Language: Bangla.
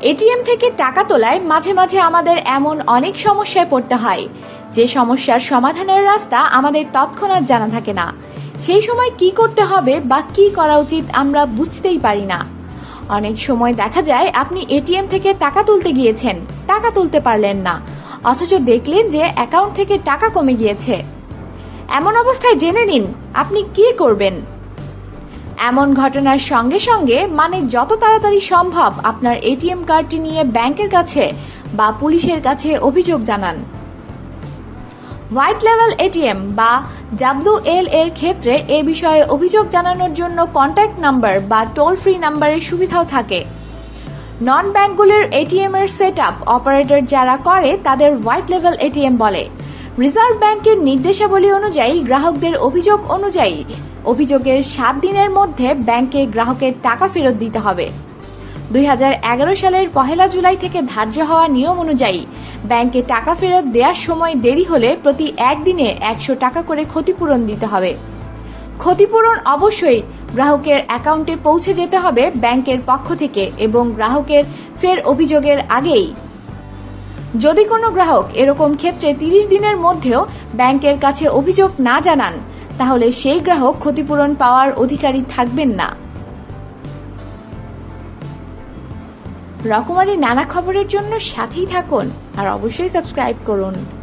এটিএম থেকে টাকা তোলায় মাঝে মাঝে আমাদের এমন অনেক সমস্যায় পড়তে হয়। যে সমস্যার সমাধানের রাস্তা আমাদের তৎক্ষণাৎ জানা থাকে না। সেই সময় কি করতে হবে বা কি করা উচিত আমরা বুঝতেই পারি না। অনেক সময় দেখা যায় আপনি এটিএম থেকে টাকা তুলতে গিয়েছেন, টাকা তুলতে পারলেন না। অথচ দেখলেন যে অ্যাকাউন্ট থেকে টাকা কমে গিয়েছে। এমন অবস্থায় জেনে নিন, আপনি কি করবেন? এমন ঘটনার সঙ্গে সঙ্গে মানে যত তাড়াতাড়ি সম্ভব আপনার এটিএম কার্ডটি নিয়ে ব্যাংকের কাছে বা পুলিশের কাছে অভিযোগ জানান। হোয়াইট লেভেল এটিএম বা ডাব্লিউএল এর ক্ষেত্রে এ বিষয়ে অভিযোগ জানানোর জন্য কন্ট্যাক্ট নাম্বার বা টোল ফ্রি নাম্বারের সুবিধাও থাকে। নন ব্যাংকগুলির এটিএম এর সেট আপ অপারেটর যারা করে তাদের হোয়াইট লেভেল এটিএম বলে। রিজার্ভ ব্যাংকের নির্দেশাবলী অনুযায়ী গ্রাহকদের অভিযোগ অনুযায়ী অভিযোগের সাত দিনের মধ্যে ব্যাংকে গ্রাহকের টাকা ফেরত দিতে হবে। দু হাজার এগারো সালের পহেলা জুলাই থেকে ধার্য হওয়া নিয়ম অনুযায়ী ব্যাংকে টাকা ফেরত দেওয়ার সময় দেরি হলে প্রতি একদিনে একশো টাকা করে ক্ষতিপূরণ দিতে হবে। ক্ষতিপূরণ অবশ্যই গ্রাহকের অ্যাকাউন্টে পৌঁছে যেতে হবে ব্যাংকের পক্ষ থেকে এবং গ্রাহকের ফের অভিযোগের আগেই। যদি কোনো গ্রাহক এরকম ক্ষেত্রে তিরিশ দিনের মধ্যেও ব্যাংকের কাছে অভিযোগ না জানান, তাহলে সেই গ্রাহক ক্ষতিপূরণ পাওয়ার অধিকারী থাকবেন না। রকমারি নানা খবরের জন্য সাথেই থাকুন আর অবশ্যই সাবস্ক্রাইব করুন।